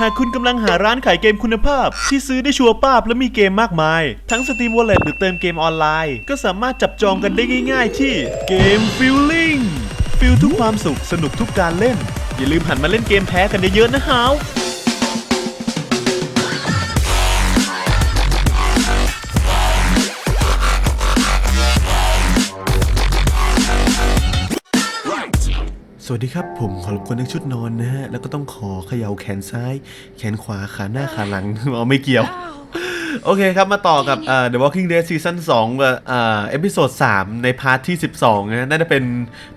หากคุณกำลังหาร้านขายเกมคุณภาพ ที่ซื้อได้ชัวร์ป้าบและมีเกมมากมาย ทั้ง Steam Wallet หรือเติมเกมออนไลน์ ก็สามารถจับจองกันได้ง่ายๆ ที่เกม Feeling ฟิลทุกความสุขสนุกทุกการเล่น อย่าลืมหันมาเล่นเกมแพ้กันเยอะๆนะฮาว สวัสดีครับ ผมขอรบกวนในชุดนอนนะฮะ แล้วก็ต้องขอเขย่าแขนซ้าย แขนขวาขาหน้าขาหลัง เอาไม่เกี่ยว โอเคครับ มาต่อกับเอ่อ The Walking Dead Season 2กับเอ่อเอพิโซด3ในพาร์ทที่ 12นะฮะน่าจะเป็น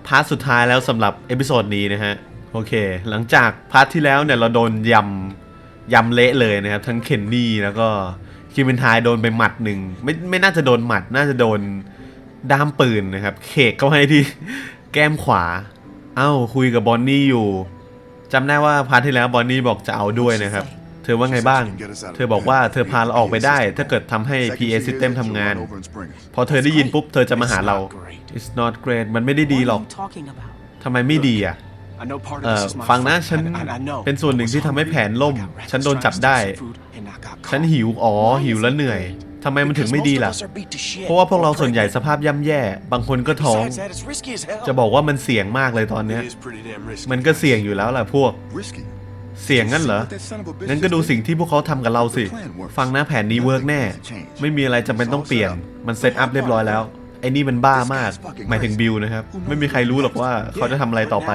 พาร์ทสุดท้ายแล้วสำหรับเอพิโซดนี้นะฮะ โอเค หลังจากพาร์ทที่แล้วเนี่ย เราโดนยำยำเละเลยนะครับ ทั้งเคนนี่แล้วก็คิมเบนทายโดนไปหมัดหนึ่งไม่ไม่น่าจะโดนหมัดน่าจะโดนด้ามปืนนะครับเคกเข้าให้ที่แก้มขวา เอ้าคุยกับบอนนี่อยู่จำได้ว่าพาร์ทที่แล้วบอนนี่บอกจะเอาด้วยนะครับ เธอว่าไงบ้าง เธอบอกว่าเธอพาเราออกไปได้ ถ้าเกิดทำให้ PA system ทำงาน พอเธอได้ยินปุ๊บ เธอจะมาหาเรา it's not great มันไม่ได้ดีหรอกทำไมไม่ดีอะเอ่อฟังนะฉันเป็นส่วนหนึ่งที่ทำให้แผนล่ม ฉันโดนจับได้ ฉันหิวอ๋อหิวแล้วเหนื่อย ทำไมมันถึงไม่ดีล่ะ เพราะว่าพวกเราส่วนใหญ่สภาพย่ำแย่ บางคนก็ท้อง จะบอกว่ามันเสี่ยงมากเลยตอนเนี้ยมันก็เสี่ยงอยู่แล้วแหละพวก เสี่ยงงั้นเหรอ งั้นก็ดูสิ่งที่พวกเขาทำกับเราสิ ฟังนะแผนนี้เวิร์กแน่ ไม่มีอะไรจำเป็นต้องเปลี่ยน มันเซตอัพเรียบร้อยแล้วไอ้นี่มันบ้ามาก หมายถึงบิลนะครับ ไม่มีใครรู้หรอกว่าเขาจะทำอะไรต่อไป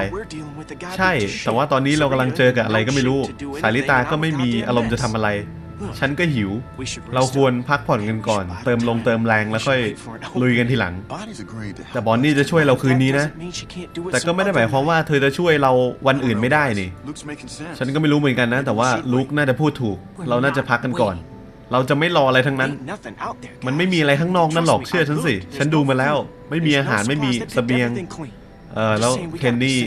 ใช่ แต่ว่าตอนนี้เรากำลังเจอกับอะไรก็ไม่รู้ สายลิตาก็ไม่มีอารมณ์จะทำอะไร ฉันก็หิว เราควรพักผ่อนกันก่อน เติมลงเติมแรงแล้วค่อยลุยกันทีหลัง แต่บอนนี่จะช่วยเราคืนนี้นะ แต่ก็ไม่ได้หมายความว่าเธอจะช่วยเราวันอื่นไม่ได้นี่ ฉันก็ไม่รู้เหมือนกันนะ แต่ว่าลุกน่าจะพูดถูก เราน่าจะพักกันก่อน เราจะไม่รออะไรทั้งนั้น มันไม่มีอะไรข้างนอกนั่นหรอกเชื่อฉันสิ ฉันดูมาแล้ว ไม่มีอาหารไม่มีเสบียง เออแล้วเคนนี่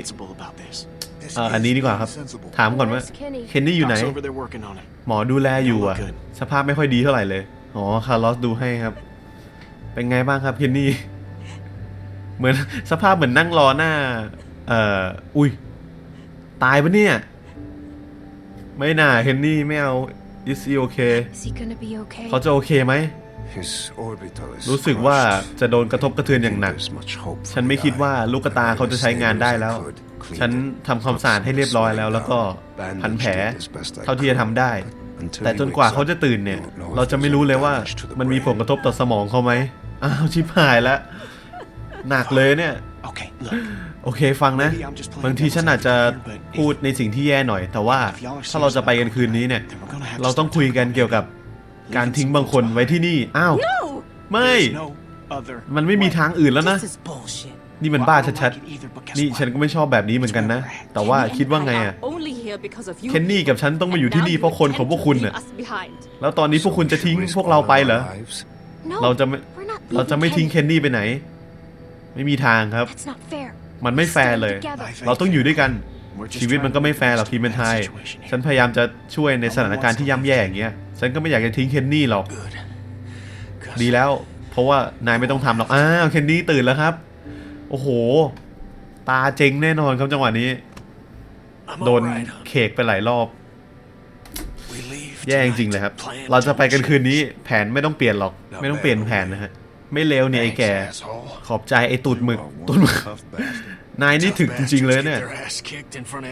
เอออันนี้ดีกว่าครับ ถามก่อนว่าเคนนี่อยู่ไหน หมอดูแลอยู่อะสภาพไม่ค่อยดีเท่าไหร่เลย อ๋อ คาร์ลอสดูให้ครับ เป็นไงบ้างครับเคนนี่ เหมือนสภาพเหมือนนั่งรอหน้า เอ่อ อุ้ย ตายปะเนี่ย ไม่น่าเคนนี่ไม่เอา is he okay Is he gonna be okay? เขาจะโอเคไหม รู้สึกว่าจะโดนกระทบกระเทือนอย่างหนัก ฉันไม่คิดว่าลูกกระตาเขาจะใช้งานได้แล้ว ฉันทำความสะอาดให้เรียบร้อยแล้ว แล้วก็พันแผลเท่าที่จะทำได้ แต่จนกว่าเขาจะตื่นเนี่ย เราจะไม่รู้เลยว่ามันมีผลกระทบต่อสมองเขาไหมอ้าวชิบหายแล้วหนักเลยเนี่ยโอเคฟังนะ บางทีฉันอาจจะพูดในสิ่งที่แย่หน่อย แต่ว่าถ้าเราจะไปกันคืนนี้เนี่ย เราต้องคุยกันเกี่ยวกับการทิ้งบางคนไว้ที่นี่ อ้าว ไม่ มันไม่มีทางอื่นแล้วนะ This is bullshit. นี่มันบ้าชัดๆ นี่ฉันก็ไม่ชอบแบบนี้เหมือนกันนะ แต่ว่าคิดว่าไงอะ Only here because of you. เคนนี่กับฉันต้องมาอยู่ที่นี่เพราะคนของพวกคุณน่ะ Us behind. แล้วตอนนี้พวกคุณจะทิ้งพวกเราไปเหรอ No, เราจะไม่ we're not เราจะไม่ leaving ทิ้ง Kenny. เคนนี่ไปไหน ไม่มีทางครับ That's not fair. มันไม่แฟร์เลย เราต้องอยู่ด้วยกัน ชีวิตมันก็ไม่แฟร์หรอกทีมเป็นไทย ฉันพยายามจะช่วยในสถานการณ์ที่ย่ำแย่อย่างเงี้ย ฉันก็ไม่อยากจะทิ้งเคนนี่หรอก ดีแล้ว เพราะว่านายไม่ต้องทำหรอก อ้าว เคนนี่ตื่นแล้วครับ โอ้โห ตาเจ๊งแน่นอนครับจังหวะนี้ โดนเคกไปหลายรอบ แย่จริงๆเลยครับ เราจะไปกันคืนนี้ แผนไม่ต้องเปลี่ยนหรอก ไม่ต้องเปลี่ยนแผนนะฮะ ไม่เลวเนี่ยไอ้แก ขอบใจไอ้ตูดหมึกตูดหมึก นายนี่ถึกจริง ๆ เลยเนี่ย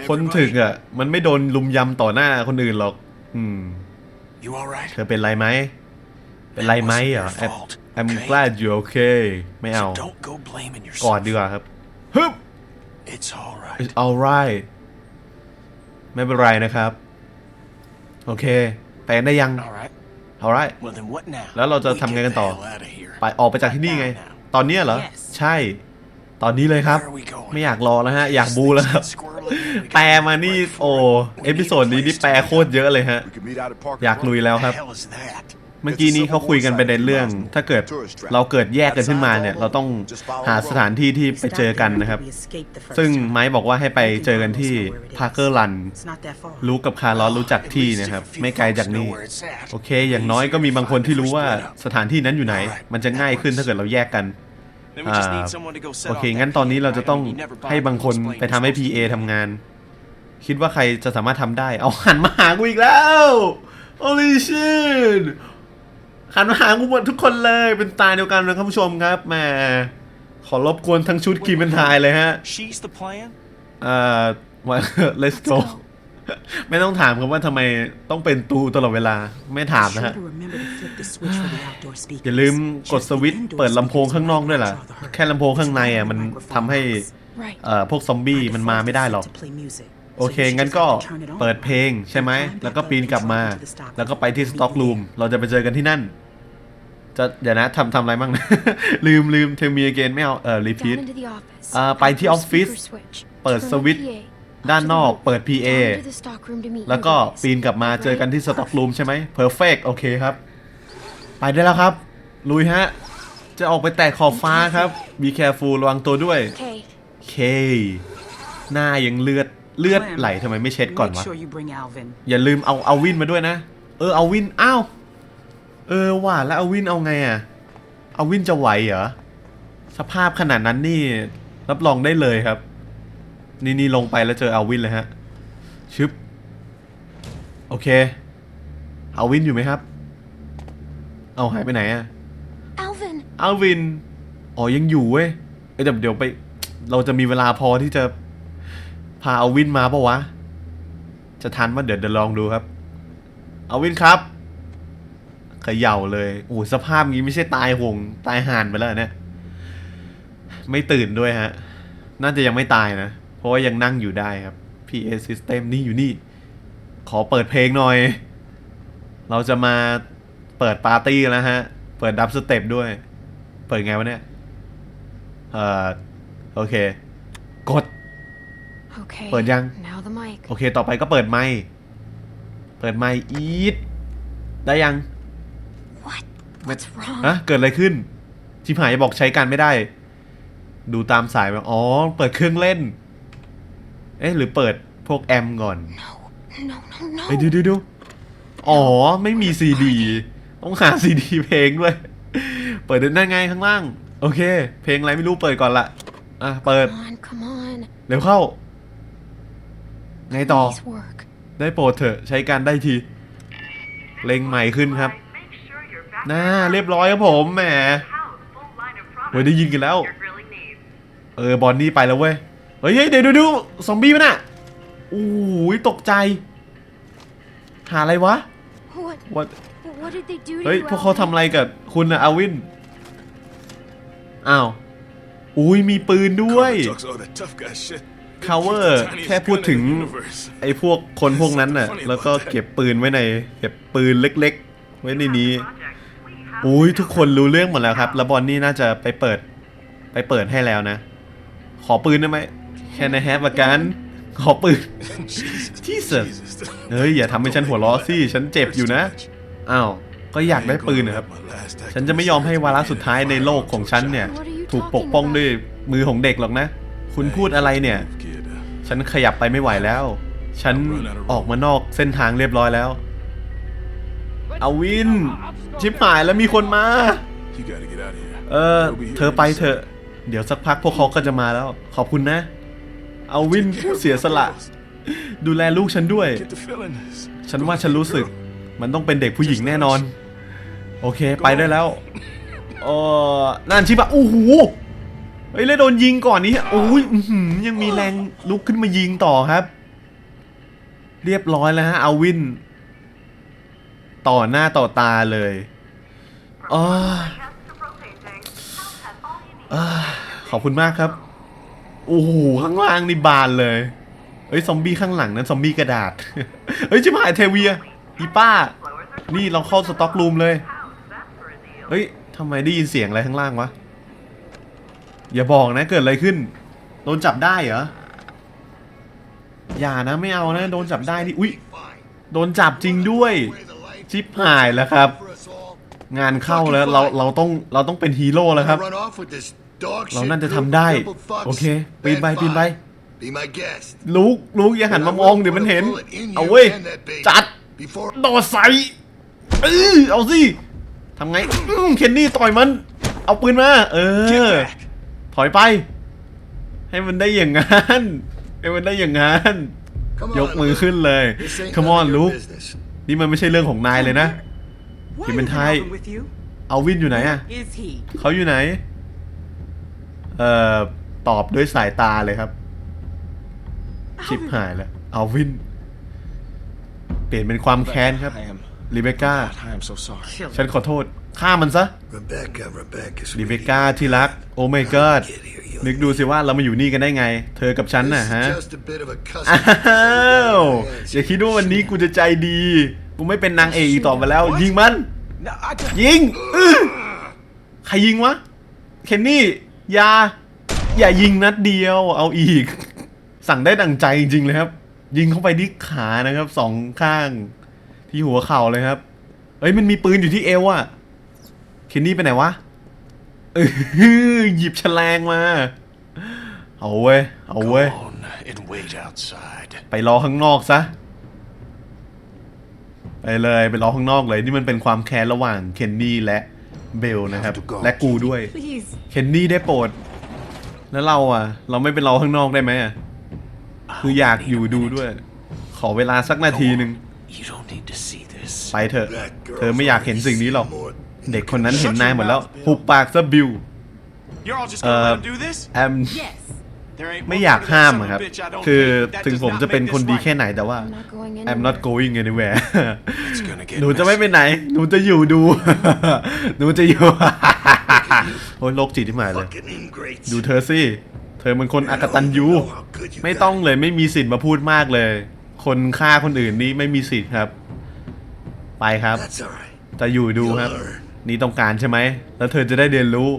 คนถึกอะ มันไม่โดนลุมยำต่อหน้าคนอื่นหรอก อืม เธอเป็นไรไหม เป็นไรไหมเหรอ I'm- I'm glad you okay ไม่เอา กอดดีกว่าครับฮึบ It's alright. It's alright ไม่เป็นไรนะครับ โอเค ไปกันได้ยัง Alright. alright Well then what now? แล้วเราจะทำไงกันต่อ We get the hell outta here. ไปออกไปจากที่นี่ไง ตอนเนี้ยเหรอ ใช่ ตอนนี้เลยครับ Where are we going? ไม่อยากรอแล้วฮะ อยากบูแล้วครับ แปลมานี่ โอ้ เอพิโซดนี้นี่แปลโคตรเยอะเลยฮะ อยากลุยแล้วครับ เมื่อกี้นี้เขาคุยกันไปในเรื่อง ถ้าเกิดเราเกิดแยกกันขึ้นมาเนี่ย เราต้องหาสถานที่ที่ไปเจอกันนะครับ ซึ่งไม้บอกว่าให้ไปเจอกันที่พาร์เกอร์ลันรู้กับคาร์ลอสรู้จักที่นะครับ ไม่ไกลจากนี่ โอเค อย่างน้อยก็มีบางคนที่รู้ว่าสถานที่นั้นอยู่ไหน มันจะง่ายขึ้นถ้าเกิดเราแยกกันอโอเค งั้นตอนนี้เราจะต้องให้บางคนไปทำให้ PA ทำงาน คิดว่าใครจะสามารถทำได้ เอาหันมาหากูอีกแล้ว holy shit หันมาหากูหมดทุกคนเลยเป็นตายเดียวกันนะท่านผู้ชมครับแหมขอรบกวนทั้งชุดกีเป็นทายเลยฮะ She's the plan? เอ่อว่า let's go ไม่ต้องถามครับว่าทำไมต้องเป็นตูตลอดเวลาไม่ถามนะฮะ Sure to remember to flip the switch for the outdoor speakers. อย่าลืมกด Just ส the วิตช์ indoor เปิดลำโพงข้างนอกด้วยล่ะ speakers draw the herd. แค่ลำโพงข้างในอะมันทำให้ Right. เอ่อพวกซอมบี้มันมาไม่ได้หรอก To play music. โอเค So you งั้น just ก็ have to turn it on. เปิดเพลงใช่ไหม แล้วก็ปีนกลับมา แล้วก็ไปที่สต็อกรูม เราจะไปเจอกันที่นั่น จะเดี๋ยวนะทำทำอะไรบ้างนะ ลืมลืมเทมีเกนไม่เอา เออรีพีท Down into the office. อ่าไปที่ออฟฟิศ Speaker switch. เปิด Turn ส the วิตช์ PA. ด้านนอกเปิด PA Down to the stock room to meet แล้ว you ก็ guys. ปีนกลับมาเจอกันที่สต็อกรูมใช่ไหม perfect โอเคครับ ไปได้แล้วครับ ลุยฮะ จะออกไปแตะขอบฟ้าครับ be careful ระวังตัวด้วย Okay. เคหน้ายังเลือดเลือดไหลทำไมไม่เช็ดก่อน Make วะ sure you bring Alvin. อย่าลืมเอาเอาวินมาด้วยนะ เออเอาวินอ้าว เออว่าแล้วเอาวินเอาไงอะเอาวินจะไหวเหรอ สภาพขนาดนั้นนี่ รับรองได้เลยครับ นี่นี่ลงไปแล้วเจอเอาวินเลยฮะ ชึบ โอเค เอาวินอยู่ไหมครับ เอาหายไปไหนอะ Alvin. เอาวิน อ๋อยังอยู่เว้ยเอ้ยแต่เดี๋ยวไป เราจะมีเวลาพอที่จะ พาเอาวินมาปะวะ จะทันว่าเดี๋ยวเดี๋ยวลองดูครับ เอาวินครับ เขย่าเลยโอ้โหสภาพงี้ไม่ใช่ตายหงตายห่านไปแล้วเนี่ย ไม่ตื่นด้วยฮะ น่าจะยังไม่ตายนะ เพราะว่ายังนั่งอยู่ได้ครับ PA system นี่อยู่นี่ ขอเปิดเพลงหน่อย เราจะมาเปิดปาร์ตี้กันแล้วฮะ เปิดดับสเต็ปด้วย เปิดไงวะเนี่ย เอ่อ โอเค กด Okay. เปิดยัง Now the mic. โอเค ต่อไปก็เปิดไมค์เปิดไมค์อีดได้ยัง What? What's wrong? ฮะเกิดอะไรขึ้นชิบหายบอกใช้การไม่ได้ ดูตามสายมาอ๋อ เปิดเครื่องเล่น เอ๊ะหรือเปิดพวกแอมก่อน No. No, no, no. เอ้ยดูดูดูอ๋อ ไม่มีซีดี ต้องหาซีดีเพลงด้วย เปิดนั่นไงข้างล่าง โอเค เพลงอะไรไม่รู้เปิดก่อนละอะ เปิด Come on, come on. เร็วเข้า ไงต่อ Please work. ได้โปรดเถอะ ใช้การได้ที เล็งใหม่ขึ้นครับ น่าเรียบร้อยครับผมแหมเฮ้ยได้ยินกันแล้ว เออบอลนี่ไปแล้วเว้ยเฮ้ย เฮ้ยเดี๋ยวดูดูซอมบี้มันอะโอ้ยตกใจ หาอะไรวะ What? ว่า What did they do to เฮ้ย you? พวกเขา Alvin? ทำอะไรกับคุณอะอาวิน อ้าว อุ้ยมีปืนด้วย Talks all that tough guy shit. cover He's the tiniest แค่พูด gun in ถึง the universe. ไอ้พวกคนพวกนั้นน่ะ แล้วก็เก็บปืนไว้ใน เก็บปืนเล็กๆ ไว้ในนี้ อุ้ยทุกคนรู้เรื่องหมดแล้วครับแล้วบอลนี่น่าจะไปเปิด ไปเปิดให้แล้วนะ ขอปืนได้ไหมแค่ในแฮปประกันขอปืน Jesus เฮ้ย อย่าทำให้ฉันหัวเราะสิ ฉันเจ็บอยู่นะ อ้าว ก็อยากได้ปืนนะครับ ฉันจะไม่ยอมให้วาระสุดท้ายในโลกของฉันเนี่ย ถูกปกป้องด้วยมือของเด็กหรอกนะ คุณพูดอะไรเนี่ย ฉันขยับไปไม่ไหวแล้ว ฉันออกมานอกเส้นทางเรียบร้อยแล้ว เอาวิน ชิบหายแล้วมีคนมา You gotta get out of here. เออ เธอไปเถอะ เดี๋ยวสักพักพวกเขาก็จะมาแล้ว ขอบคุณนะ เอาวินผู้เสียสละ ดูแลลูกฉันด้วย Get the feeling this. ฉันว่าฉันรู้สึก มันต้องเป็นเด็กผู้หญิงแน่นอน โอเค ไปได้แล้วเออนั่นชิบะโอ้โหเฮ้ยแล้วโดนยิงก่อนนี้โอ้ยอื้อหือยังมีแรงลุกขึ้นมายิงต่อครับ เรียบร้อยแล้วฮะเอาวิน ต่อหน้าต่อตาเลยอ๋ออ่าขอบคุณมากครับ โอ้โห ข้างล่างนี่บานเลยเฮ้ย ซอมบี้ข้างหลังนั้นซอมบี้กระดาษ เฮ้ย ชิบหายเทเวีย อีป้า นี่เราเข้าสต็อกรูมเลย เฮ้ยทำไมได้ยินเสียงอะไรข้างล่างวะ อย่าบอกนะเกิดอะไรขึ้น โดนจับได้เหรอ อย่านะไม่เอานะ โดนจับได้ที่อุ้ย โดนจับจริงด้วย ชิบหายแล้วครับ งานเข้าแล้วเราเราต้องเราต้องเป็นฮีโร่แล้วครับ เรา shit น่าจะทำได้ โอเคปีนไปปีนไปลูกลูกอย่าหันมามองเดี๋ยวมันเห็น เอาเว้ย จัด Before โดดใส่เออเอาสิทำไงเคนนี่ต่อยมัน เอาปืนมา เออ ถอยไป ให้มันได้อย่างงั้นให้มันได้อย่างงั้น ยกมือขึ้นเลย Come on ลุก นี่มันไม่ใช่เรื่องของนายเลยนะ Why Human isn't Thai. Alvin with you? เอาวินอยู่ไหนอะ Is he? เขาอยู่ไหน เอ่อ ตอบด้วยสายตาเลยครับ ชิปหายแล้ว เอาวิน เปลี่ยนเป็นความแค้นครับ I am. รีเบคก้า I am so sorry. Kill ฉันขอโทษ ฆ่ามันซะ Rebecca, Rebecca, รีเบ sweetie. คก้าที่รัก โอ้ my god Get here, you นึกดูสิว่าเรามาอยู่นี่กันได้ไง เธอกับฉัน This น่ะ is ฮะ just a bit of a อ้าว cuss. อย่าคิดว่าวันนี้กูจะใจดี กูไม่เป็นนางเอกอีกต่อไปแล้ว ยิงมัน No, I just. ยิงอื้อใครยิงวะ เคนนี่อย่าอย่ายิงนัดเดียว เอาอีก สั่งได้ดังใจจริงๆเลยครับ ยิงเข้าไปที่ขานะครับสองข้าง ที่หัวเข่าเลยครับ เอ้ยมันมีปืนอยู่ที่เอวอะ เคนนี่ไปไหนวะเออหยิบแฉลงมา เอาเว้ย เอาเว้ย Come on and wait outside. ไปรอข้างนอกซะ ไปเลยไปรอข้างนอกเลย นี่มันเป็นความแค้นระหว่างเคนนี่และเบลนะครับ และกูด้วย Please. เคนนี่ได้โปรด แล้วเราอะ เราไม่ไปรอข้างนอกได้ไหมอะ คืออยากอยู่ดูด้วย ขอเวลาสักนาทีหนึ่ง You don't need to see this. ไปเถอะ That girl's เธอไม่อยากเห็นสิ่งนี้หรอก more- เด็กคนนั้นเห็นนายหมดแล้วหุบปากซะบิล You're all just gonna Uh, let him do this? แอม Yes. There ain't ไม่ one อยาก part of ห้าม that son อะ of ครับ a bitch I don't คือ hate. That ถึง does ผม not จะเป็น make คน this ดี right. แค่ไหนแต่ว่า I'm not going I'm anywhere. not going anywhere It's gonna get หนูจะไม่ไปไหน หนูจะอยู่ดู หนูจะอยู่ โอ้ยโรคจิตที่หมายเลย Fucking ingrates. ดูเธอสิ เธอเป็นคนอากตันยู You know how good you ไม่ got ต้องเลยไม่มีสิทธิ์มาพูดมากเลย คนฆ่าคนอื่นนี่ไม่มีสิทธิ์ครับ ไปครับ That's alright. จะอยู่ดูครับ นี่ต้องการใช่ไหม แล้วเธอจะได้เรียนรู้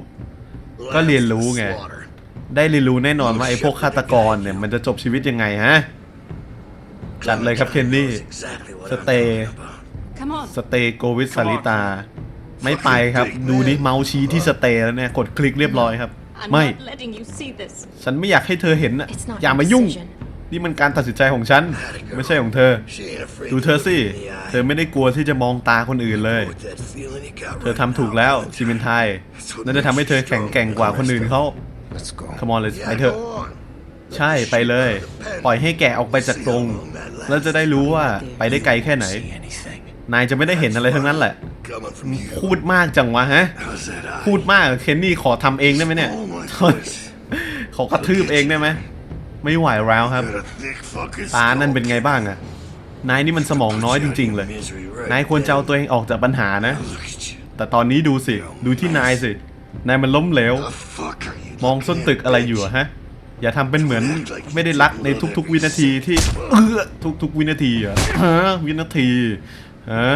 ก็เรียนรู้ไง Slaughter. ได้เรียนรู้แน่นอนว่าไอ้พวกฆาตกรเนี่ยมันจะจบชีวิตยังไงฮะ จัดเลยครับเคนนี่ That's exactly what I'm Stay. talking about. Come on. สเตย์โกวิสสาริตา ไม่ไปครับ ดูดิเมาส์ชี้ที่สเตย์แล้วเนี่ย กดคลิกเรียบร้อยครับ I'm ไม่ not letting you see this. ฉันไม่อยากให้เธอเห็นนะ It's not อย่า your มายุ่ง decision. นี่มันการตัดสินใจของฉัน ไม่ใช่ของเธอ ดูเธอสิ เธอไม่ได้กลัวที่จะมองตาคนอื่นเลย เธอทำถูกแล้วซีเมนไทยนั่นจะทำให้เธอแข็งแกร่งกว่าคนอื่นเขาขมอนเลยไปเถอะ ใช่ไปเลย ปล่อยให้แกออกไปจากกรง แล้วจะได้รู้ว่าไปได้ไกลแค่ไหน นายจะไม่ได้เห็นอะไรทั้งนั้นแหละ พูดมากจังวะฮะ พูดมากเคนนี่ขอทำเองได้ไหมเนี่ย ขอกระทืบเองได้ไหม ไม่ไหวแล้วครับ ตานั่นเป็นไงบ้างอะนายนี่มันสมองน้อยจริง ๆ เลย นายควรจะเอาตัวเองออกจากปัญหานะ แต่ตอนนี้ดูสิ ดูที่นายสิ นายมันล้มเหลว มองส้นตึกอะไรอยู่ฮะ อย่าทำเป็นเหมือนไม่ได้รักในทุก ๆ วินาทีที่เออทุก ๆ วินาทีเหรอะฮะวินาทีฮะ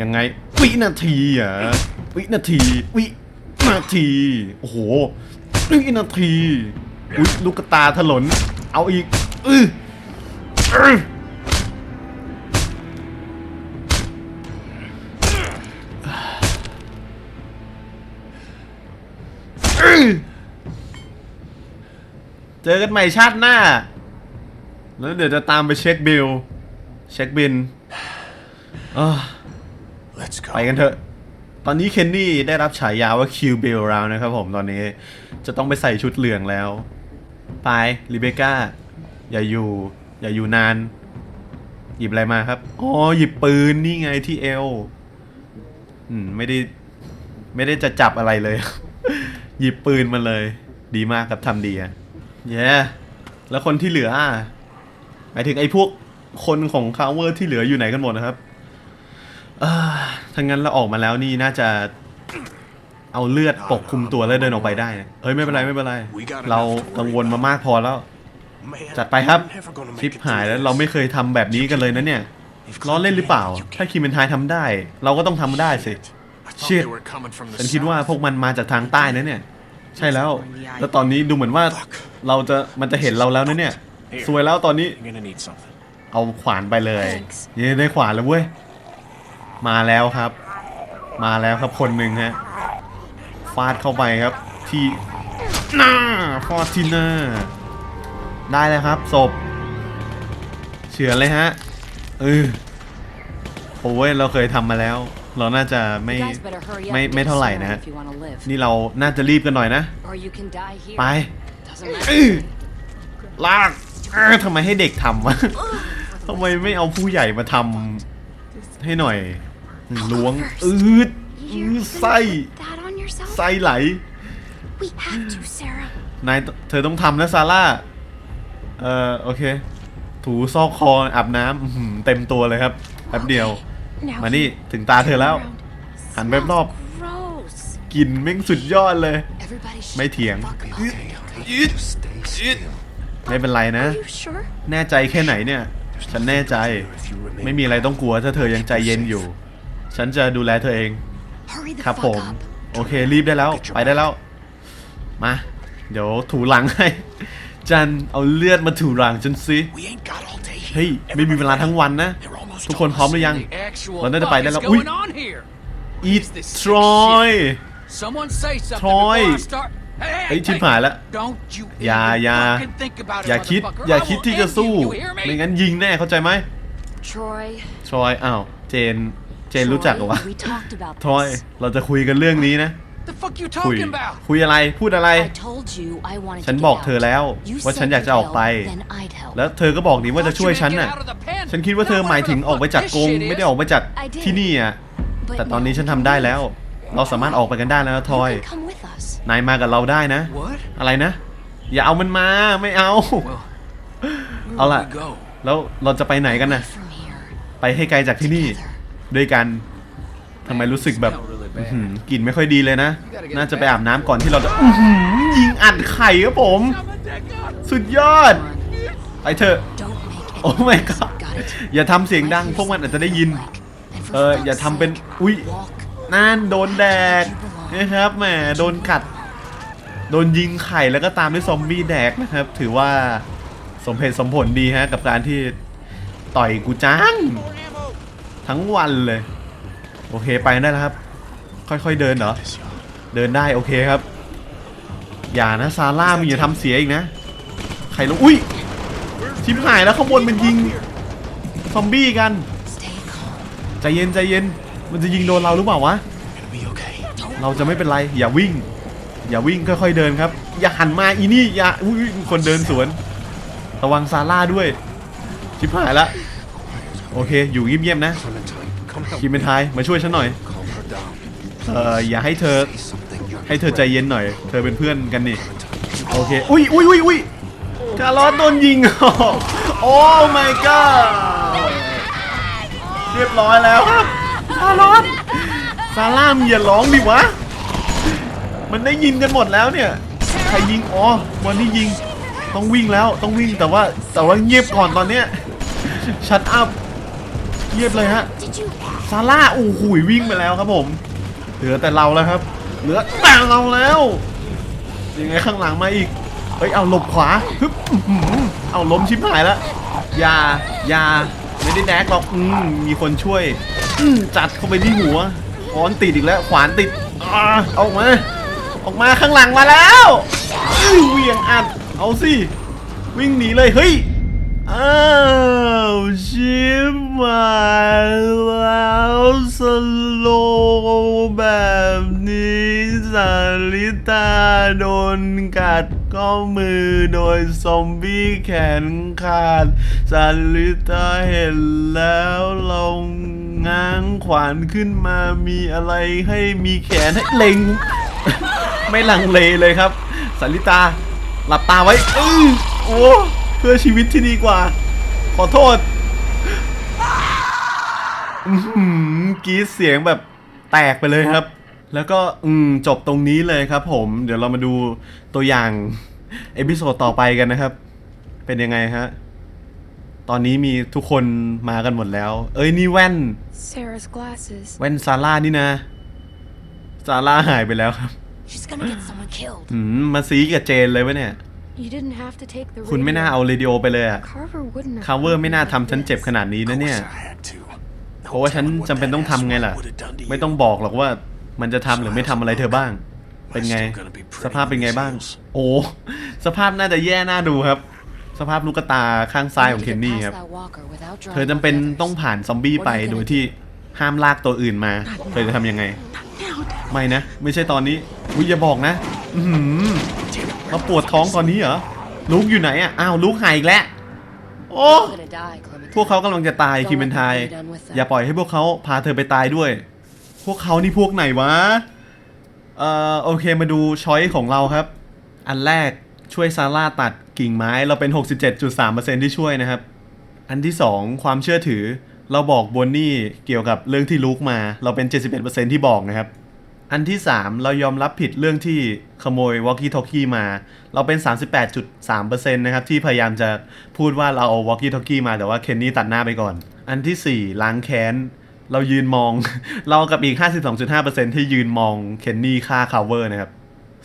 ยังไง วินาทีเหรอะวินาที วินาที โอ้โหวินาที อุ้ยลูกตาถลน เอาอีกอื้ออื้ออื้อเจอกันใหม่ชาติหน้า แล้วเดี๋ยวจะตามไปเช็คบิล เช็คบินเอ้อ Let's go. ไปกันเถอะ ตอนนี้เคนนี่ได้รับฉายาว่าคิวเบลแล้วนะครับผมตอนนี้จะต้องไปใส่ชุดเหลืองแล้ว ไปลิเบก้าอย่าอยู่ อย่าอยู่นาน หยิบอะไรมาครับ อ๋อ หยิบปืนนี่ไงที่เอวอืม ไม่ได้ ไม่ได้จะจับอะไรเลย หยิบปืนมาเลย ดีมากครับทำดีอะเย้แล้วคนที่เหลือหมายถึงไอ้พวกคนของคาเวอร์ที่เหลืออยู่ไหนกันหมดนะครับอ่าถ้างั้นเราออกมาแล้วนี่น่าจะ เอาเลือดปกคลุมตัวแล้วเดินออกไปได้นะเฮ้ยไม่เป็นไรไม่เป็นไร เรากังวลมามากพอแล้ว Man, จัดไปครับ you're never gonna make ชิป it หาย through แล้ว this. เราไม่เคยทำแบบนี้กันเลยนะเนี่ยล้อเล่นหรือเปล่า ถ้าคิมเมนไทยทำได้ เราก็ต้องทำได้สิ I thought Shit. they were coming from the ฉันคิดว่า south. พวกมันมาจากทางใต้นะเนี่ย ใช่แล้ว แล้วตอนนี้ดูเหมือนว่าเราจะมันจะเห็นเราแล้วนะเนี่ยสวยแล้วตอนนี้ You're gonna need something. เอาขวานไปเลย Thanks เย้ได้ขวานแล้วเว้ย มาแล้วครับ มาแล้วครับคนหนึ่งฮะ ฟาดเข้าไปครับ ที่หน้าฟาดที่หน้า ได้แล้วครับศพเฉือนเลยฮะเออโอ้ยเราเคยทำมาแล้ว เราน่าจะไม่ You guys better hurry up ไม่ and ไม่ get เท่าไหร่ somewhere นะฮะ if you wanna live. นี่เราน่าจะรีบกันหน่อยนะ Or you can die here. ไป Doesn't matter. อื้อลากเอ้อทำไมให้เด็กทำวะทำไมไม่เอาผู้ใหญ่มาทำให้หน่อยล้วงอืดอื You're ด gonna ไส้ put that on yourself? ไส้ไหล We have to, Sarah. นายเธอต้องทำนะซาร่า เอ่อโอเค ถูซอกคออาบน้ำอื้อหือเต็มตัวเลยครับแป๊บเดียว Now มานี่ถึงตาเธอแล้ว around. หันไปรอบ Smells gross. กลิ่นแม่งสุดยอดเลย Everybody shut ไม่เถียง the fuck up. Okay, okay. Just stay still. ไม่เป็นไรนะ Are you sure? แน่ใจแค่ไหนเนี่ย ฉันแน่ใจ If you remain ไม่มีอะไรต้องกลัวถ้าเธอยังใจเย็นอยู่ ฉันจะดูแลเธอเอง Hurry the ครับ fuck ผม up. โอเครีบได้แล้ว ไปได้แล้ว มา เดี๋ยวถูหลังให้ จันเอาเลือดมาถูหลังฉันสิ We ain't got all day. เฮ้ยไม่มีเวลาทั้งวันนะ They're almost ทุกคนพร้อมหรือยัง The actual เราน่าจะไป fuck ได้ is แล้ว อุ้ย going on here? อีท Is this ทรอย Someone say something Troy. before I start. Hey, hey, เฮ้ยชิบ hey, หายแล้ว Don't you อย่า even อย่า fucking think about it, อย่าคิด motherfucker. อย่า I คิด will ที่จะ end สู้ you, you hear me? ไม่งั้นยิงแน่เข้าใจไหม Troy. ทรอยอ้าว เจน เจนรู้จักเหรอวะ Troy, we talked about ทรอย this. เราจะคุยกันเรื่องนี้นะ The fuck you คุย talking about? คุยอะไร พูดอะไร I told you I wanted ฉัน to บอก get เธอ out. แล้ว You ว่าฉัน said อยากจะออกไป you'd help, then I'd help. แล้วเธอก็บอกนี่ว่าจะช่วยฉันน่ะ Thought you could get out of the pen. ฉันคิดว่าเธอหมายถึงออกไปจากกรง This shit is. ไม่ได้ออกไปจาก I did. ที่นี่อะ But แต่ตอนนี้ now ฉัน you ทำ can ได้ leave. แล้ว เราสามารถออกไปกันได้แล้วนะท You อย can come with us. นายมากับเราได้นะ What? อะไรนะ อย่าเอามันมา ไม่เอา Well, เอา where ล่ะ would we go? แล้วเราจะไปไหนกันนะ From here. ไปให้ไกลจากที่นี่ ด้วยกันทำไมรู้สึกแบบอื้อหือกลิ่นไม่ค่อยดีเลยนะ น่าจะไปอาบน้ำก่อนที่เราจะอื้อหือยิงอัดไข่ครับผม สุดยอด ไปเถอะ Don't make any โอ้ my noise. god Got it? อย่าทำเสียงดังพวกมันอาจจะได้ยิน And for เอออย่า fuck's ทำเป็น sake, อุ้ย walk นั่นโดนแดกนะครับแหมโดนกัด โดนยิงไข่แล้วก็ตามด้วยซอมบี้แดกนะครับ ถือว่าสมเหตุสมผลดีฮะ กับการที่ต่อยกูจ้าง ทั้งวันเลย โอเคไปได้แล้วครับ ค่อยๆเดินเหรอ เดินได้โอเคครับ อย่านะซาร่ามึงอย่าทำเสียอีกนะ ใครลงอุ้ยชิบหายแล้วข้างบนมันยิงซอมบี้กัน Stay calm. ใจเย็นใจเย็น มันจะยิงโดนเราหรือเปล่าวะ Gonna be okay. เราจะไม่เป็นไรอย่าวิ่ง อย่าวิ่งค่อยๆเดินครับ อย่าหันมาอีนี่อย่าอุ้ยมีคนเดินสวน ระวังซาร่าด้วย ชิบหายละ โอเค อยู่เงียบๆนะ Clementine, come help คิมเป็นไทยมาช่วยฉันหน่อย calm her down. เอ่ออย่าให้เธอ Say something. You're ให้เธอใจเย็นหน่อย เธอเป็นเพื่อนกันนี่ Clementine. โอเคอุ้ยอุ้ยอุ้ยอุ้ยคาร์ลอสโดนยิงโอ้ my god เรียบร้อยแล้วครับคาร์ลอสซาร่ามึงอย่าร้องดิวะ มันได้ยินกันหมดแล้วเนี่ยใครยิงอ๋อวันนี้ยิงต้องวิ่งแล้วต้องวิ่งแต่ว่าแต่ว่าเงียบก่อนตอนเนี้ยชัดอัพ เงียบเลยฮะซาร่าโอ้โหวิ่งไปแล้วครับผม เหลือแต่เราแล้วครับ เหลือแต่เราแล้วยังไงข้างหลังมาอีกเฮ้ยเอาหลบขวาฮึบเอาล้มชิบหายแล้วยายาไม่ได้แดกหรอกอืมมีคนช่วยอืมจัดเข้าไปที่หัวค้อนติดอีกแล้วขวานติดอ่าเอาออกมาออกมาข้างหลังมาแล้วเวียงอัดเอาสิวิ่งหนีเลยเฮ้ย อ้าวชิบหายแล้วสโลแบบนี้สาลิตาโดนกัดก็มือโดยซอมบี้แขนขาดสาลิตาเห็นแล้วลองง้างขวานขึ้นมามีอะไรให้มีแขนให้เล็ง ไม่ลังเลเลยครับสาริตาหลับตาไว้อื้อโอ้ พื่อชีวิตที่ดีกว่า ขอโทษอือหือกรีดเสียงแบบแตกไปเลยครับ แล้วก็อืมจบตรงนี้เลยครับ ผม เดี๋ยวเรามาดูตัวอย่างเอพิโซดต่อไปกันนะครับ เป็นยังไงฮะ ตอนนี้มีทุกคนมากันหมดแล้ว เอ้ยนี่แว่น Sarah's glasses. แว่นซาร่านี่นะ ซาร่าหายไปแล้วครับ She's gonna get someone killed. อืมมาซีกับเจนเลยวะเนี่ย You didn't have to take the คุณไม่น่า radio. เอาเรดิโอไปเลยอะ Carver wouldn't have คาเวอร์ done ไม่น่า like ทำฉันเจ็บ this. ขนาดนี้ Of นะเนี่ย course I had to. เพราะว่าฉันจำเป็นต้องทำไงล่ะ ไม่ต้องบอกหรอกว่ามันจะทำหรือไม่ทำอะไรเธอบ้าง เป็นไง สภาพเป็นไงบ้าง โอ้ สภาพน่าจะแย่น่าดูครับ สภาพลูกตาข้างซ้ายของเคนนี่ครับ เธอจำเป็นต้องผ่านซอมบี้ไปโดยที่ห้ามลากตัวอื่นมา เธอจะทำยังไง ไม่นะ ไม่ใช่ตอนนี้อุ้ยอย่าบอกนะ อือหือ มาปวดท้องตอนนี้เหรอลูกอยู่ไหนอะอ้าวลูกหายอีกแล้วโอ้พวกเขากำลังจะตายคิมเบนไทยอย่าปล่อยให้พวกเขาพาเธอไปตายด้วย พวกเขานี่พวกไหนวะเอ่อโอเคมาดูช้อยของเราครับ อันแรกช่วยซาร่าตัดกิ่งไม้เราเป็น 67.3%ที่ช่วยนะครับ อันที่ 2 ความเชื่อถือเราบอกบนนี่เกี่ยวกับเรื่องที่ลุกมา เราเป็น 71%ที่บอกนะครับ อันที่ 3 เรายอมรับผิดเรื่องที่ขโมยวอ l กี้ทอ k กี้มา เราเป็น 38.3%นะครับ ที่พยายามจะพูดว่าเราเอาวอ l กี้ทอ k กี้มาแต่ว่าเคนนี่ตัดหน้าไปก่อน อันทีสี่ 4 ล้างแค้น เรายืนมอง เรากับอีก 52.5%ที่ยืนมองเคนนี่ฆ่าคาเวอร์นะครับ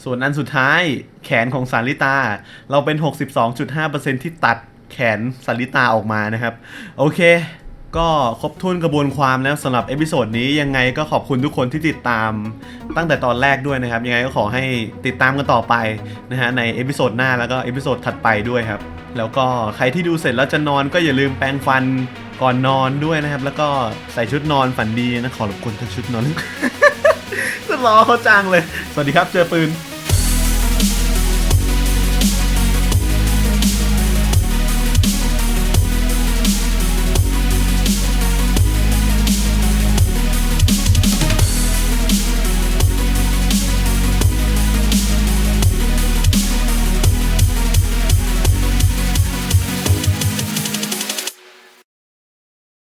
ส่วนอันสุดท้ายแขนของสาริตา เราเป็น 62.5%ที่ตัดแขนสาริตาออกมานะครับ โอเค ก็ครบถ้วนกระบวนความแล้วสำหรับเอพิโซดนี้ยังไงก็ขอบคุณทุกคนที่ติดตามตั้งแต่ตอนแรกด้วยนะครับ ยังไงก็ขอให้ติดตามกันต่อไปนะฮะในเอพิโซดหน้าแล้วก็เอพิโซดถัดไปด้วยครับ แล้วก็ใครที่ดูเสร็จแล้วจะนอนก็อย่าลืมแปรงฟันก่อนนอนด้วยนะครับ แล้วก็ใส่ชุดนอนฝันดีนะขอรบกวนทั้งชุดนอนจะรอเขาจังเลย สวัสดีครับเจอปืน